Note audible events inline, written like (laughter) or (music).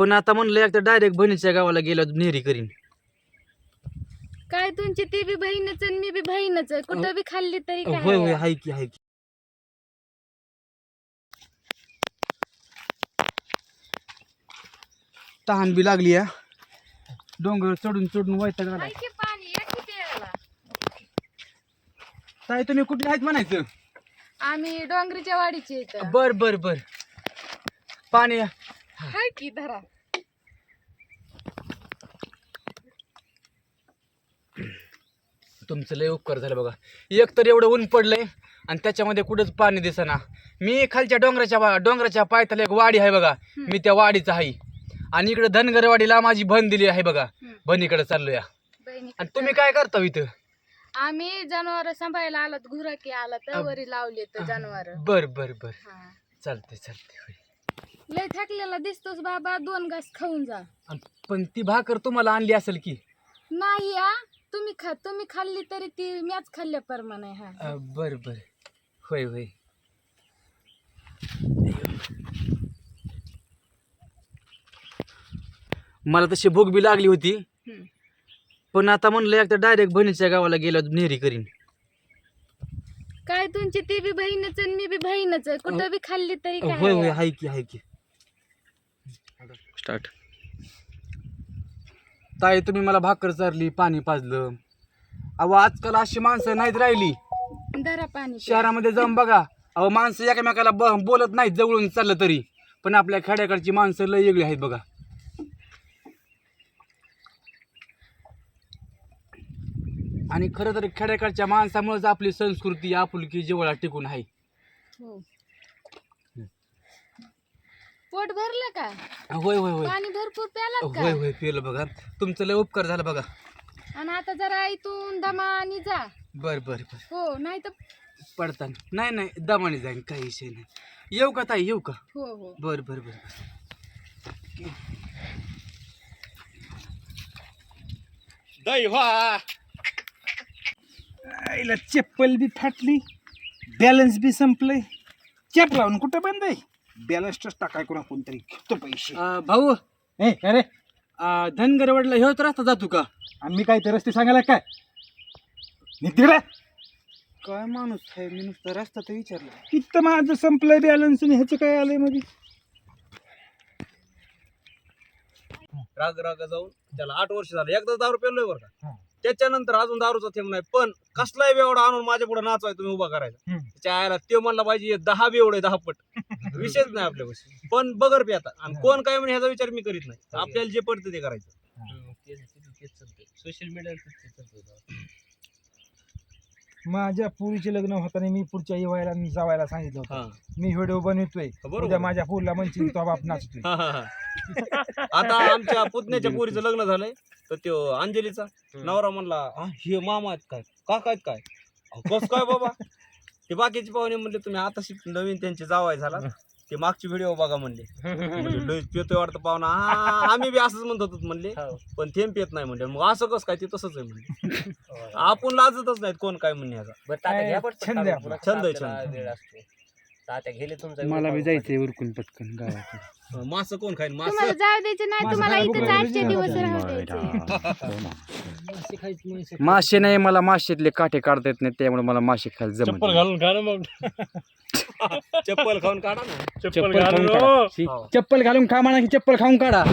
पण आता म्हणलं एकदा डायरेक्ट बहिणीच्या गावाला गेलो नेहरी करीन. काय तुमची ती बी बहीणच आणि मी बी बहीणच आहे. कुठं बी खाल्ली तरी काय? होय होय आहे? हाय की हाय की. तहान बी लागली या डोंगर चढून चढून वैताग आला. हाय की पाणी या की प्यायला. ताई तुम्ही कुठे आहेत म्हणायचं? आम्ही डोंगरीच्या वाडीचे इथं. बर बर बर. पाणी हाय की धरा. तुमचं लय उपकार झालं बघा. एक तर एवढं ऊन पडलंय आणि त्याच्यामध्ये कुठंच पाणी दिसेना. मी खालच्या डोंगराच्या बा- डोंगराच्या पायथ्याला एक वाडी आहे बघा. मी त्या वाडीचा आहे. आणि इकडे धनगरवाडीला माझी बन दिली आहे बघा. हम्म. बनीकडे चाललो या बहिणी आणि तुम्ही काय करता इथं? आम्ही जनावर सांभाळायला आलात. गुराकी आला तर वरी लावले तर जनावर. बर बर बर. चालते चालते होय. लय थकलेला दिसतोस बाबा दोन घास खाऊन जा. पण ती भाकर तुम्हाला आणली असेल की? नाही हा तुम्ही खा तुम्ही खाल्ली तरी ती मॅच खाल्ल्या परमाने हा. अ, बर बर. होय होय. मला तशी भूक बी लागली होती. हम्म. पण आता म्हणलं एकदा डायरेक्ट बहिणीच्या गावाला गेलो नेहरी करीन. काय तुमची ती बी बहीणच आणि मी बी बहीणच आहे. कुठं बी खाल्ली तरी काय होय होय आहे? हाय की हाय की. स्टार्ट ताई तुम्ही मला भाकर चारली पाणी पाजलं. अहो आजकाल अशी माणसं नाहीत राहिली. धरा पाणी. प्या. शहरामध्ये जाऊन बघा. अहो माणसं एकमेकाला ब बोलत नाहीत जवळून चाललं तरी. पण आपल्या खेड्याकडची माणसं लय वेगळी आहेत बघा. आणि खरं तर खेड्याकडच्या माणसामुळेच आपली संस्कृती आपुलकी जवळ टिकून आहे. हो. पोट भरलं का? होय होय होय. पाणी भरपूर प्यालात होय का? होय पिलं बघा. तुमचं लय उपकार झाला बघा. आणि आता जरा इथून दमानी जा. बर बर बर. हो नाही तर पडताना. नाही नाही दमाने जाईन काही विषय नाही. येऊ का ताई? येऊ का? हो हो. बर बर बर आईला चप्पल बी फाटली. बॅलन्स बी संपलंय. चेप लावून कुठं बंद आहे? बॅलन्सच टाकाय कोणा कोणतरी. घेतो पैसे. अं, भाऊ. ए अरे अं, धनगरवाडीला ह्योच रस्ता जातो का? आणि मी काय ते रस्ते सांगायला काय? निघते काय माणूस आहे? मी नुसतं रस्ता तर विचारला. इथं माझं संपलंय बॅलन्स आणि ह्याचं काय आलंयमध्ये राग राग जाऊन त्याला आठ वर्ष झालं. एकदा दारू पेलोय बरं हा. का त्याच्यानंतर अजून दारूचा थेंब नाही. पण कसलाही बेवडा आणून माझ्या पुढे नाचवाय तुम्ही उभा करायचा. हम्म. त्याच्या आयला ते म्हणला पाहिजे दहा बेवडे दहा पट. (laughs) विषयच नाही आपल्यापाशी. पण बगर पे आता. आणि कोण काय म्हणे ह्याचा विचार मी करीत नाही. आपल्याला जे पडतं ते करायचं. सोशल मीडिया माझ्या पुरीचे लग्न होताना मी पुढच्या येवायला आणि जावायला सांगितलं होतं. हा. मी व्हिडिओ बनवतोय. बरोबर. उद्या माझ्या पुरीला म्हणशील तो बाप नाचतोय. हा, हा, हा. आता आमच्या पुतण्याच्या पोरीचं लग्न झालंय. तर त्यो अंजलीचा नवरा म्हणला "हा, हे मामा आहेत काय? काका आहेत काय? अहो, कस काय बाबा? ते बाकीचे पाहुणे म्हणले तुम्ही आता शिक नवीन त्यांचे जावाय झाला. ते मागचे व्हिडिओ बघा म्हणले. म्हणले, लय पितोय वाटतं पाहुणा. हा आम्ही बी असंच म्हणत होतो म्हणले. पण थेंब पेत नाही म्हणले. मग असं कसं काय? ते तसंच आहे म्हणले. आपण लाजतच नाहीत कोण काय म्हणणे ह्याचा काय छंद आहे आपला. छंद आहे छंद. मला बी जायचंय उरकून पटकन गावात मास कोण खाईन? मास? तुम्हाला जाऊ द्यायचे नाही तुम्हाला काय इथे बघायला आजचे द्यायचे (laughs) मासे नाही मला माशेतले काठे काढता येत नाही त्यामुळे मला मासे खायला जमत नाही. घालून खा ना मग. (laughs) चप्पल खाऊन काढा ना. चप्पल चप्पल खाऊन घालून काढा. हो. शी, चप्पल घालून खा म्हणा की चप्पल खाऊन काढा.